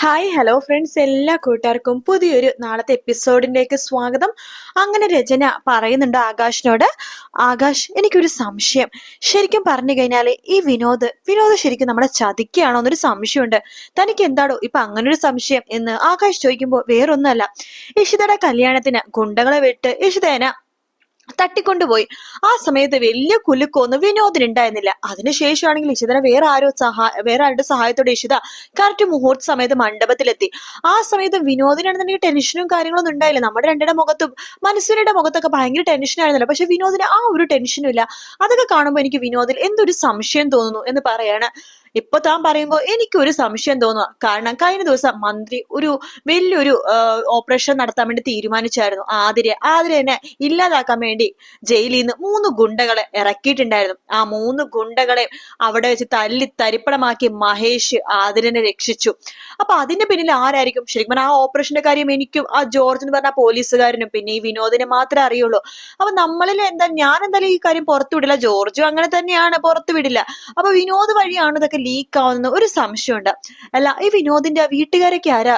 Hi hello friends എല്ലാ കൂട്ടുകാർക്കും പുതിയൊരു നാളത്തെ എപ്പിസോഡിന്റെയൊക്കെ സ്വാഗതം. അങ്ങനെ രചന പറയുന്നുണ്ട് ആകാശിനോട്. ആകാശ് എനിക്കൊരു സംശയം. ശരിക്കും പറഞ്ഞു കഴിഞ്ഞാൽ ഈ വിനോദ് വിനോദ് ശരിക്കും നമ്മളെ ചതിക്കുകയാണോ എന്നൊരു സംശയമുണ്ട്. തനിക്ക് എന്താടോ ഇപ്പൊ ഒരു സംശയം എന്ന് ആകാശ് ചോദിക്കുമ്പോൾ വേറൊന്നുമല്ല. ഇഷിതയുടെ കല്യാണത്തിന് ഗുണ്ടകളെ വിട്ട് ഇഷിതേന തട്ടിക്കൊണ്ടുപോയി. ആ സമയത്ത് വലിയ കുലുക്കൊന്നും വിനോദിനുണ്ടായിരുന്നില്ല അതിനുശേഷമാണെങ്കിൽ ഇഷിതനെ വേറെ ആരോ സഹായ വേറെ ആരുടെ സഹായത്തോടെ ഇഷിത കറക്റ്റ് മുഹൂർത്ത സമയത്ത് മണ്ഡപത്തിലെത്തി. ആ സമയത്ത് വിനോദിനാണെന്നുണ്ടെങ്കിൽ ടെൻഷനും കാര്യങ്ങളൊന്നും ഉണ്ടായില്ല. നമ്മുടെ രണ്ടുടെ മുഖത്തും മനസ്സിനുടെ മുഖത്തൊക്കെ ഭയങ്കര ടെൻഷൻ ആയിരുന്നല്ലോ. പക്ഷെ വിനോദിന് ആ ഒരു ടെൻഷനും ഇല്ല. അതൊക്കെ കാണുമ്പോൾ എനിക്ക് വിനോദിൽ എന്തൊരു സംശയം തോന്നുന്നു എന്ന് പറയാണ് ഇപ്പൊ താൻ പറയുമ്പോൾ എനിക്കൊരു സംശയം തോന്നുക കാരണം കഴിഞ്ഞ ദിവസം മന്ത്രി ഒരു വലിയൊരു ഓപ്പറേഷൻ നടത്താൻ വേണ്ടി തീരുമാനിച്ചായിരുന്നു. ആതിരെ ആതിരെ ഇല്ലാതാക്കാൻ വേണ്ടി ജയിലിൽ നിന്ന് മൂന്ന് ഗുണ്ടകളെ ഇറക്കിയിട്ടുണ്ടായിരുന്നു. ആ മൂന്ന് ഗുണ്ടകളെ അവിടെ വെച്ച് തല്ലി തരിപ്പണമാക്കി മഹേഷ് ആതിരനെ രക്ഷിച്ചു. അപ്പൊ അതിന്റെ പിന്നിൽ ആരായിരിക്കും? ശരിക്കും ആ ഓപ്പറേഷന്റെ കാര്യം എനിക്കും ആ ജോർജ് എന്ന് പറഞ്ഞ പോലീസുകാരനും പിന്നെ ഈ വിനോദിനെ മാത്രമേ അറിയുള്ളൂ. അപ്പൊ നമ്മളിൽ എന്താ ഞാൻ എന്തായാലും ഈ കാര്യം പുറത്തുവിടില്ല. ജോർജും അങ്ങനെ തന്നെയാണ് പുറത്തുവിടില്ല. അപ്പൊ വിനോദ് വഴിയാണ് ഇതൊക്കെ ലീക്ക് ആവുന്ന ഒരു സംശയമുണ്ട്. അല്ല ഈ വിനോദിന്റെ വീട്ടുകാരൊക്കെ ആരാ?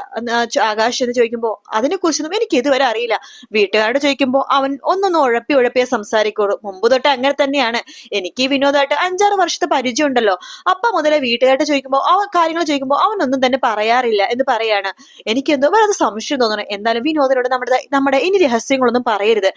ആകാശ് എന്ന് ചോദിക്കുമ്പോൾ അതിനെ കുറിച്ചൊന്നും എനിക്ക് ഇതുവരെ അറിയില്ല. വീട്ടുകാരോട് ചോദിക്കുമ്പോൾ അവൻ ഒന്നൊന്ന് ഉഴപ്പി ഉഴപ്പിയെ സംസാരിക്കുള്ളൂ. മുമ്പ് തൊട്ട് അങ്ങനെ തന്നെയാണ്. എനിക്ക് വിനോദമായിട്ട് അഞ്ചാറ് വർഷത്തെ പരിചയം ഉണ്ടല്ലോ. അപ്പൊ മുതലേ വീട്ടുകാരോട് ചോദിക്കുമ്പോൾ അവൻ കാര്യങ്ങൾ ചോദിക്കുമ്പോൾ അവനൊന്നും തന്നെ പറയാറില്ല എന്ന് പറയാണ്. എനിക്ക് എന്തോ വളരെ സംശയം തോന്നണം എന്തായാലും വിനോദിനോട് നമ്മുടെ നമ്മുടെ ഇനി രഹസ്യങ്ങളൊന്നും പറയരുത്.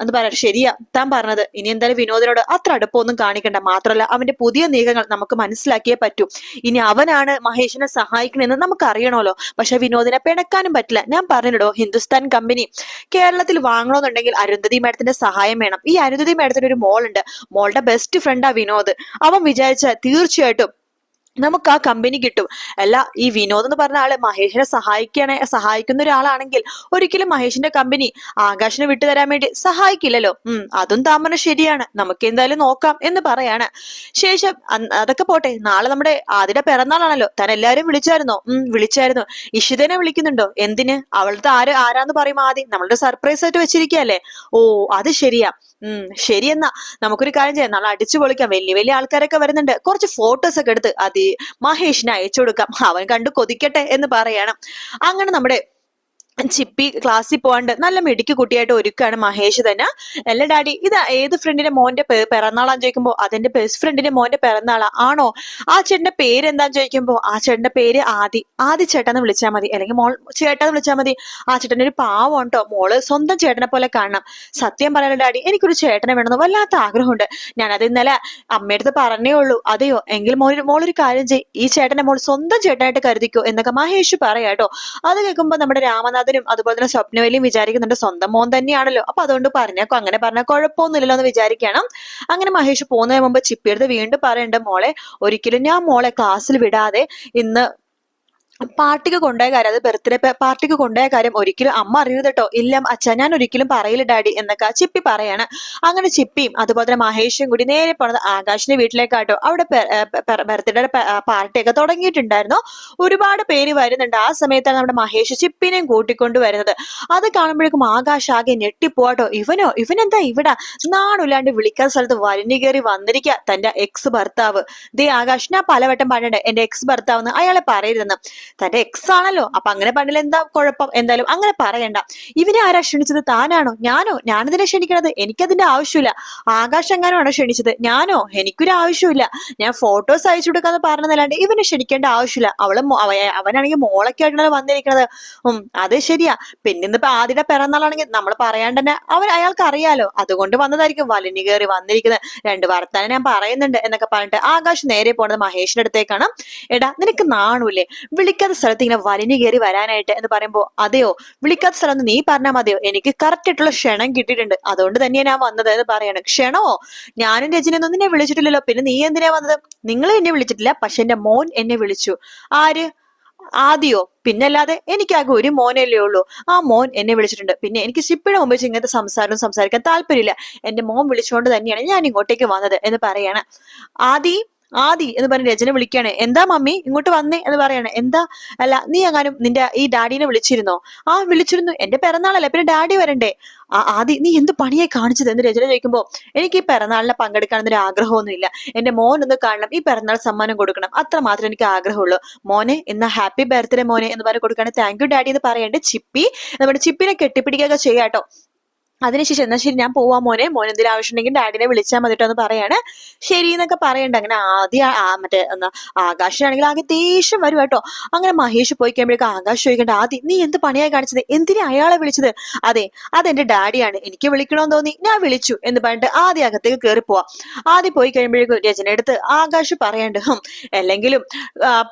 എന്ന് പറയാം ശരിയാ താൻ പറഞ്ഞത്. ഇനി എന്തായാലും വിനോദിനോട് അത്ര അടുപ്പമൊന്നും കാണിക്കണ്ട. മാത്രമല്ല അവന്റെ പുതിയ നീക്കങ്ങൾ നമുക്ക് മനസ്സിലാക്കിയേ പറ്റൂ. ഇനി അവനാണ് മഹേഷിനെ സഹായിക്കണമെന്ന് നമുക്ക് അറിയണമല്ലോ പക്ഷെ വിനോദിനെ പിണക്കാനും പറ്റില്ല. ഞാൻ പറഞ്ഞിടോ ഹിന്ദുസ്ഥാൻ കമ്പനി കേരളത്തിൽ വാങ്ങണമെന്നുണ്ടെങ്കിൽ അരുന്ധതി മേഡത്തിന്റെ സഹായം വേണം. ഈ അരുന്ധതി മേഡത്തിന് ഒരു മോളുണ്ട്. മോളുടെ ബെസ്റ്റ് ഫ്രണ്ടാ വിനോദ്. അവൻ വിചാരിച്ച തീർച്ചയായിട്ടും നമുക്ക് ആ കമ്പനി കിട്ടും. അല്ല ഈ വിനോദ് എന്ന് പറഞ്ഞ ആൾ മഹേഷിനെ സഹായിക്കണ സഹായിക്കുന്ന ഒരാളാണെങ്കിൽ ഒരിക്കലും മഹേഷിന്റെ കമ്പനി ആകാശിനെ വിട്ടുതരാൻ വേണ്ടി സഹായിക്കില്ലല്ലോ. ഉം അതും താമര ശരിയാണ്. നമുക്ക് എന്തായാലും നോക്കാം എന്ന് പറയാണ്. ശേഷം അതൊക്കെ പോട്ടെ. നാളെ നമ്മുടെ ആദ്യയുടെ പിറന്നാളാണല്ലോ. താൻ എല്ലാരും വിളിച്ചായിരുന്നോ? ഉം വിളിച്ചായിരുന്നു. ഇഷിതനെ വിളിക്കുന്നുണ്ടോ? എന്തിന്? അവളുടെ ആര് ആരാന്ന് പറയും ആദ്യം. നമ്മളുടെ സർപ്രൈസ് ആയിട്ട് വെച്ചിരിക്കല്ലേ ഓ അത് ശരിയാ. ഉം ശരിയെന്നാ. നമുക്കൊരു കാര്യം ചെയ്യാം. നാളെ അടിച്ചു പൊളിക്കാം വലിയ വലിയ ആൾക്കാരൊക്കെ വരുന്നുണ്ട്. കുറച്ച് ഫോട്ടോസ് ഒക്കെ എടുത്ത് അത് മഹേഷിന് അയച്ചു കൊടുക്കാം. അവൻ കണ്ടു കൊതിക്കട്ടെ എന്ന് പറയണം. അങ്ങനെ നമ്മുടെ ചിപ്പി ക്ലാസ്സിൽ പോകാണ്ട് നല്ല മിടുക്കി കുട്ടിയായിട്ട് ഒരുക്കുകയാണ് മഹേഷ് തന്നെ. അല്ല ഡാഡി ഇത് ഏത് ഫ്രണ്ടിന്റെ മോന്റെ പിറന്നാളാന്ന് ചോദിക്കുമ്പോൾ അതെന്റെ ബെസ്റ്റ് ഫ്രണ്ടിന്റെ മോന്റെ പിറന്നാളാ ആണോ? ആ ചേട്ടന്റെ പേര് എന്താന്ന് ചോദിക്കുമ്പോൾ ആ ചേട്ടന്റെ പേര് ആദി. ആദി ചേട്ടനെ വിളിച്ചാൽ മതി. അല്ലെങ്കിൽ മോൾ ചേട്ടനെ വിളിച്ചാൽ മതി. ആ ചേട്ടന്റെ ഒരു പാവം ഉണ്ടോ മോൾ സ്വന്തം ചേട്ടനെ പോലെ കാണണം. സത്യം പറയാനോ ഡാഡി എനിക്കൊരു ചേട്ടനെ വേണമെന്ന് വല്ലാത്ത ആഗ്രഹമുണ്ട്. ഞാനത് ഇന്നലെ അമ്മയടുത്ത് പറഞ്ഞേ ഉള്ളൂ. അതെയോ? എങ്കിൽ മോൾ മോളൊരു കാര്യം ചെയ്യും. ഈ ചേട്ടനെ മോൾ സ്വന്തം ചേട്ടനായിട്ട് കരുതിക്കോ എന്നൊക്കെ മഹേഷ് പറയാട്ടോ അത് കേൾക്കുമ്പോ നമ്മുടെ രാമനാഥ് നാഥനും അതുപോലെ തന്നെ സ്വപ്നവലിയും വിചാരിക്കുന്നുണ്ട്. സ്വന്തം മോൻ തന്നെയാണല്ലോ. അപ്പൊ അതുകൊണ്ട് പറഞ്ഞേക്കോ അങ്ങനെ പറഞ്ഞാൽ കുഴപ്പമൊന്നുമില്ലല്ലോ എന്ന് വിചാരിക്കണം. അങ്ങനെ മഹേഷ് പോകുന്നതിന് മുമ്പ് ചിപ്പിയെടുത്ത് വീണ്ടും പറയണ്ട മോളെ ഒരിക്കലും ഞാൻ മോളെ ക്ലാസ്സിൽ വിടാതെ ഇന്ന് പാർട്ടിക്ക് കൊണ്ടുപോയ കാര്യം അത് ബർത്ത്ഡേ പാർട്ടിക്ക് കൊണ്ടുപോയ കാര്യം ഒരിക്കലും അമ്മ അറിയരുത് കേട്ടോ ഇല്ല അച്ഛ ഞാൻ ഒരിക്കലും പറയില്ല ഡാഡി എന്നൊക്കെ ചിപ്പി പറയാണ്. അങ്ങനെ ചിപ്പിയും അതുപോലെ തന്നെ മഹേഷും കൂടി നേരെ പോണത് ആകാശിന്റെ വീട്ടിലേക്കാട്ടോ. അവിടെ ബർത്ത്ഡേ പാർട്ടിയൊക്കെ തുടങ്ങിയിട്ടുണ്ടായിരുന്നു. ഒരുപാട് പേര് വരുന്നുണ്ട്. ആ സമയത്താണ് നമ്മുടെ മഹേഷ് ചിപ്പിനെയും കൂട്ടിക്കൊണ്ട് വരുന്നത്. അത് കാണുമ്പോഴേക്കും ആകാശ് ആകെ ഞെട്ടിപ്പോട്ടോ ഇവനോ? ഇവനെന്താ ഇവിടെ? നാണില്ലാണ്ട് വിളിക്കാത്ത സ്ഥലത്ത് വലിഞ്ഞു കയറി വന്നിരിക്കുക തന്റെ എക്സ് ഭർത്താവ്. ദേ ആകാശ് ഞാൻ പലവട്ടം പറഞ്ഞിട്ടുണ്ട്. എന്റെ എക്സ് ഭർത്താവ് അയാളെ പറയരുതെന്ന്. തന്റെ എക്സ് ആണല്ലോ. അപ്പൊ അങ്ങനെ പറഞ്ഞാൽ എന്താ കുഴപ്പം? എന്തായാലും അങ്ങനെ പറയണ്ട. ഇവനെ ആരാ ക്ഷണിച്ചത്? താനാണോ? ഞാനോ? ഞാനിതിനെ ക്ഷണിക്കണത്? എനിക്കതിന്റെ ആവശ്യമില്ല. ആകാശ് എങ്ങാനാണോ ക്ഷണിച്ചത്? ഞാനോ? എനിക്കൊരു ആവശ്യമില്ല. ഞാൻ ഫോട്ടോസ് അയച്ചു കൊടുക്കാന്ന് പറഞ്ഞതല്ലാണ്ട് ഇവനെ ക്ഷണിക്കേണ്ട ആവശ്യമില്ല. അവൾ അവനാണെങ്കിൽ മോളൊക്കെ ആയിട്ടാണ് വന്നിരിക്കണത്. ഉം അത് ശരിയാ. പിന്നെ ഇന്നിപ്പോ ആദ്യത്തെ പിറന്നാളാണെങ്കിൽ നമ്മൾ പറയാണ്ട് തന്നെ അവൻ അയാൾക്ക് അറിയാലോ. അതുകൊണ്ട് വന്നതായിരിക്കും. വലിഞ്ഞു കയറി വന്നിരിക്കുന്നത്. രണ്ട് വർത്താനം ഞാൻ പറയുന്നുണ്ട് എന്നൊക്കെ പറഞ്ഞിട്ട് ആകാശ് നേരെ പോണത് മഹേഷിന്റെ അടുത്തേക്കാണ്. എടാ നിനക്ക് നാണൂല്ലേ? വിളി വിളിക്കാത്ത സ്ഥലത്ത് ഇങ്ങനെ വലിഞ്ഞു കയറി വരാനായിട്ട് എന്ന് പറയുമ്പോൾ അതെയോ? വിളിക്കാത്ത സ്ഥലം നീ പറഞ്ഞാൽ മതിയോ? എനിക്ക് കറക്റ്റ് ആയിട്ടുള്ള ക്ഷണം കിട്ടിയിട്ടുണ്ട്. അതുകൊണ്ട് തന്നെ ഞാൻ വന്നത് എന്ന് പറയാണ്. ക്ഷണമോ ഞാനും രജനൊന്നും നിന്നെ വിളിച്ചിട്ടില്ലല്ലോ. പിന്നെ നീ എന്തിനാ വന്നത്? നിങ്ങൾ എന്നെ വിളിച്ചിട്ടില്ല പക്ഷെ എന്റെ മോൻ എന്നെ വിളിച്ചു. ആര്? ആദ്യോ? പിന്നല്ലാതെ എനിക്കാകെ ഒരു മോനല്ലേ ഉള്ളൂ. ആ മോൻ എന്നെ വിളിച്ചിട്ടുണ്ട്. പിന്നെ എനിക്ക് ഷിപ്പിന് മുമ്പ് ഇങ്ങനത്തെ സംസാരം സംസാരിക്കാൻ താല്പര്യമില്ല. എന്റെ മോൻ വിളിച്ചുകൊണ്ട് തന്നെയാണ് ഞാൻ ഇങ്ങോട്ടേക്ക് വന്നത് എന്ന് പറയാണ്. ആദി ആദി എന്ന് പറഞ്ഞ് രചന വിളിക്കുകയാണ്. എന്താ മമ്മി? ഇങ്ങോട്ട് വന്നേ എന്ന് പറയാണ്. എന്താ? അല്ല നീ എങ്ങാനും നിന്റെ ഈ ഡാഡിനെ വിളിച്ചിരുന്നോ? ആ വിളിച്ചിരുന്നു. എന്റെ പിറന്നാളല്ലേ പിന്നെ ഡാഡി വരണ്ടേ? ആദി നീ എന്ത് പണിയായി കാണിച്ചത്? എന്ന് രചന ചോദിക്കുമ്പോ എനിക്ക് ഈ പിറന്നാളിനെ പങ്കെടുക്കണമെന്നൊരു ആഗ്രഹമൊന്നുമില്ല. എന്റെ മോൻ ഒന്ന് കാണണം ഈ പിറന്നാൾ സമ്മാനം കൊടുക്കണം. അത്ര മാത്രമേ എനിക്ക് ആഗ്രഹമുള്ളൂ. മോനെ ഇന്ന് ഹാപ്പി ബർത്ത്ഡേ മോനെ എന്ന് പറഞ്ഞ് കൊടുക്കുകയാണ്. താങ്ക് യു ഡാഡി എന്ന് പറയേണ്ടത് ചിപ്പി. നമ്മുടെ ചിപ്പിനെ കെട്ടിപ്പിടിക്കുകയൊക്കെ ചെയ്യാട്ടോ അതിനുശേഷം എന്നാ ശരി ഞാൻ പോവാ മോനെ. മോൻ എന്തെങ്കിലും ആവശ്യമുണ്ടെങ്കിൽ ഡാഡിനെ വിളിച്ചാൽ മതിട്ടോ എന്ന് പറയാണ്. ശരി എന്നൊക്കെ പറയണ്ട. അങ്ങനെ ആദ്യം മറ്റേ എന്താ ആകാശാണെങ്കിൽ ആകെ ദേഷ്യം വരും കേട്ടോ. അങ്ങനെ മഹേഷ് പോയി കഴിയുമ്പോഴേക്കും ആകാശ് ചോദിക്കേണ്ട ആദ്യം നീ എന്ത് പണിയായി കാണിച്ചത്? എന്തിനാ അയാളെ വിളിച്ചത്? അതെ അതെന്റെ ഡാഡിയാണ്. എനിക്ക് വിളിക്കണമെന്ന് തോന്നി. ഞാൻ വിളിച്ചു എന്ന് പറഞ്ഞിട്ട് ആദ്യം അകത്തേക്ക് കയറി പോവാ. ആദ്യം പോയി കഴിയുമ്പോഴേക്കും രചന എടുത്ത് ആകാശ് പറയണ്ട് അല്ലെങ്കിലും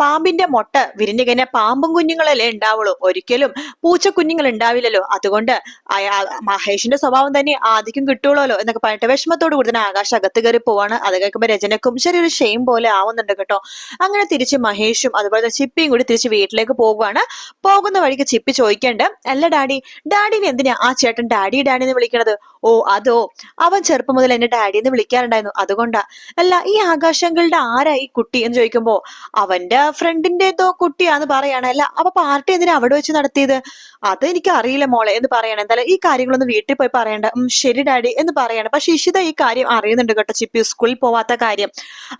പാമ്പിന്റെ മുട്ട വിരിഞ്ഞു കഴിഞ്ഞാൽ പാമ്പും കുഞ്ഞുങ്ങളല്ലേ ഉണ്ടാവുള്ളൂ. ഒരിക്കലും പൂച്ച കുഞ്ഞുങ്ങൾ ഉണ്ടാവില്ലല്ലോ. അതുകൊണ്ട് അയാ മഹേഷിന്റെ സ്വഭാവം തന്നെ ആദ്യം കിട്ടുള്ളൂ എന്നൊക്കെ പറഞ്ഞിട്ട് വിഷമത്തോട് കൂടി തന്നെ ആകാശ് അകത്ത് കയറി പോവാണ്. അത് കേൾക്കുമ്പോൾ രചനക്കും ചെറിയൊരു ഷെയിം പോലെ ആവുന്നുണ്ട് കേട്ടോ. അങ്ങനെ തിരിച്ച് മഹേഷും അതുപോലെ തന്നെ ചിപ്പിയും കൂടി തിരിച്ച് വീട്ടിലേക്ക് പോകുവാണ്. പോകുന്ന വഴിക്ക് ചിപ്പി ചോദിക്കേണ്ട അല്ല ഡാഡി ഡാഡിനെ എന്തിനാ ആ ചേട്ടൻ ഡാഡി ഡാഡി എന്ന് വിളിക്കണത്? ഓ അതോ അവൻ ചെറുപ്പം മുതൽ എന്നെ ഡാഡി എന്ന് വിളിക്കാറുണ്ടായിരുന്നു. അതുകൊണ്ടാ. അല്ല ഈ ആകാശങ്ങളുടെ ആരാ ഈ കുട്ടി? എന്ന് ചോദിക്കുമ്പോ അവന്റെ ഫ്രണ്ടിന്റെ ഏതോ കുട്ടിയാന്ന് പറയാണ്. അല്ല അപ്പൊ പാർട്ടി എന്തിനാ അവിടെ വെച്ച് നടത്തിയത്? അത് എനിക്ക് അറിയില്ല മോളെ എന്ന് പറയണം. എന്തായാലും ഈ കാര്യങ്ങളൊന്നും വീട്ടിൽ പോയി പറയണ്ട. ശരി ഡാഡി എന്ന് പറയാണ്. പക്ഷെ ഇഷിത ഈ കാര്യം അറിയുന്നുണ്ട് കേട്ടോ ചിപ്പി സ്കൂളിൽ പോവാത്ത കാര്യം.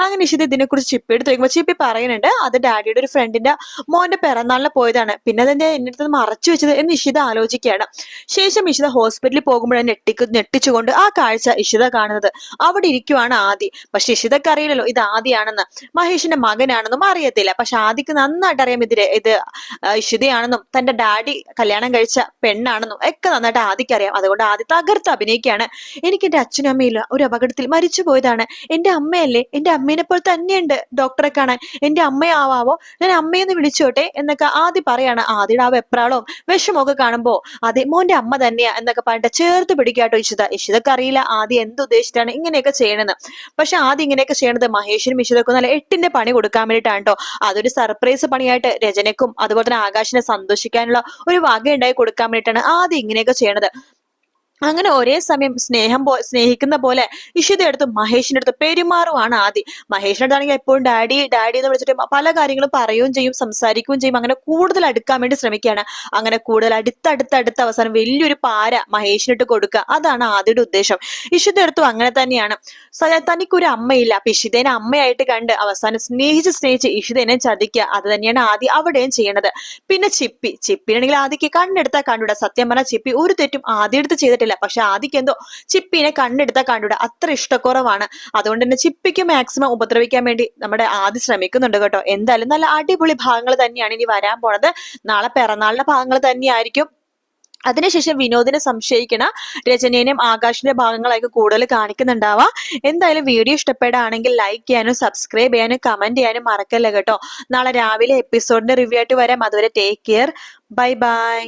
അങ്ങനെ ഇഷിത ഇതിനെ കുറിച്ച് ചിപ്പി എടുത്ത് വയ്ക്കുമ്പോൾ ചിപ്പി പറയുന്നുണ്ട് അത് ഡാഡിയുടെ ഒരു ഫ്രണ്ടിന്റെ മോന്റെ പിറന്നാളിന് പോയതാണ്. പിന്നെ അതിന്റെ എന്റെ അടുത്ത് മറച്ചു വെച്ചത്? എന്ന് ഇഷിത ആലോചിക്കുകയാണ്. ശേഷം ഇഷിത ഹോസ്പിറ്റലിൽ പോകുമ്പോഴാണ് ഞെട്ടിക്ക് ഞെട്ടിച്ചുകൊണ്ട് ആ കാഴ്ച ഇഷിത കാണുന്നത്. അവിടെ ഇരിക്കുവാണ് ആദി. പക്ഷെ ഇഷിതക്ക് അറിയില്ലല്ലോ ഇത് ആദിയാണെന്ന്. മഹേഷിന്റെ മകനാണെന്നും അറിയത്തില്ല. പക്ഷെ ആദിക്ക് നന്നായിട്ട് അറിയാം ഇതിരെ ഇത് ഇഷിതയാണെന്നും. തന്റെ ഡാഡി കല്യാണം കഴിച്ച പെണ്ണാണെന്നും ഒക്കെ നന്നായിട്ട് ആദിക്ക് അറിയാം. അതുകൊണ്ട് ആദ്യ തകർത്ത് അഭിനയിക്കുകയാണ്. എനിക്ക് എന്റെ അച്ഛനും അമ്മയില്ല ഒരു അപകടത്തിൽ മരിച്ചു പോയതാണ്. എന്റെ അമ്മയല്ലേ? എന്റെ അമ്മേനെ പോലെ തന്നെയുണ്ട് ഡോക്ടറെ കാണാൻ. എന്റെ അമ്മയാവാവോ? ഞാൻ അമ്മയെന്ന് വിളിച്ചോട്ടെ എന്നൊക്കെ ആദ്യ പറയാണ്. ആദ്യയുടെ ആ വെപ്രാളവും വിഷമൊക്കെ കാണുമ്പോൾ അതെ മോന്റെ അമ്മ തന്നെയാ എന്നൊക്കെ പറഞ്ഞിട്ട് ചേർത്ത് പിടിക്കാട്ടോ ഇഷിത. ഇഷിതക്ക് അറിയില്ല. ആദ്യം എന്ത് ഉദ്ദേശിച്ചാണ് ഇങ്ങനെയൊക്കെ ചെയ്യണമെന്ന് പക്ഷെ ആദ്യം ഇങ്ങനെയൊക്കെ ചെയ്യണത് മഹേഷിനും ഇഷിതക്കും നല്ല എട്ടിന്റെ പണി കൊടുക്കാൻ വേണ്ടിയിട്ടാണ് കേട്ടോ. അതൊരു സർപ്രൈസ് പണിയായിട്ട് രചനക്കും അതുപോലെ തന്നെ ആകാശിനെ സന്തോഷിക്കാനുള്ള ഒരു വക ഉണ്ടായി കൊടുക്കാൻ വേണ്ടിയിട്ടാണ് ആദ്യം ഇങ്ങനെയൊക്കെ ചെയ്യണത്. അങ്ങനെ ഒരേ സമയം സ്നേഹം പോ സ്നേഹിക്കുന്ന പോലെ ഇഷിത എടുത്ത് മഹേഷിന്റെ അടുത്ത് പെരുമാറുവാണ് ആദ്യം മഹേഷിന്റെ അടുത്താണെങ്കിൽ എപ്പോഴും ഡാഡി ഡാഡി എന്ന് വിളിച്ചിട്ട് പല കാര്യങ്ങളും പറയുകയും ചെയ്യും സംസാരിക്കുകയും ചെയ്യും. അങ്ങനെ കൂടുതൽ അടുക്കാൻ വേണ്ടി ശ്രമിക്കുകയാണ്. അങ്ങനെ കൂടുതൽ അടുത്തടുത്തടുത്ത അവസാനം വലിയൊരു പാര മഹേഷിനിട്ട് കൊടുക്കുക. അതാണ് ആദ്യയുടെ ഉദ്ദേശം. ഇഷിത എടുത്തും അങ്ങനെ തന്നെയാണ്. തനിക്കൊരു അമ്മയില്ല. അപ്പൊ ഇഷിതേനെ അമ്മയായിട്ട് കണ്ട് അവസാനം സ്നേഹിച്ച് സ്നേഹിച്ച് ഇഷിതേനെ ചതിക്കുക. അത് തന്നെയാണ് ആദ്യം അവിടെയും ചെയ്യണത്. പിന്നെ ചിപ്പി. ചിപ്പിയാണെങ്കിൽ ആദ്യക്ക് കണ്ണെടുത്താൽ കണ്ടുവിടാം സത്യം പറഞ്ഞാൽ ചിപ്പി ഒരു തെറ്റും ആദ്യം എടുത്ത് ചെയ്തിട്ടില്ല പക്ഷെ ആദ്യക്ക് എന്തോ ചിപ്പിനെ കണ്ണെടുത്താൽ കണ്ടുവിടാ അത്ര ഇഷ്ടക്കുറവാണ്. അതുകൊണ്ട് തന്നെ ചിപ്പിക്ക് മാക്സിമം ഉപദ്രവിക്കാൻ വേണ്ടി നമ്മുടെ ആദ്യം ശ്രമിക്കുന്നുണ്ട് കേട്ടോ. എന്തായാലും നല്ല അടിപൊളി ഭാഗങ്ങൾ തന്നെയാണ് ഇനി വരാൻ പോണത്. നാളെ പിറന്നാളിന്റെ ഭാഗങ്ങൾ തന്നെയായിരിക്കും. അതിനുശേഷം വിനോദിനെ സംശയിക്കണ രചനേനെയും ആകാശിന്റെ ഭാഗങ്ങളൊക്കെ കൂടുതൽ കാണിക്കുന്നുണ്ടാവാം. എന്തായാലും വീഡിയോ ഇഷ്ടപ്പെടുകയാണെങ്കിൽ ലൈക്ക് ചെയ്യാനും സബ്സ്ക്രൈബ് ചെയ്യാനും കമന്റ് ചെയ്യാനും മറക്കല്ല കേട്ടോ. നാളെ രാവിലെ എപ്പിസോഡിന്റെ റിവ്യൂ ആയിട്ട് വരാം. അതുവരെ ടേക്ക് കെയർ ബൈ ബൈ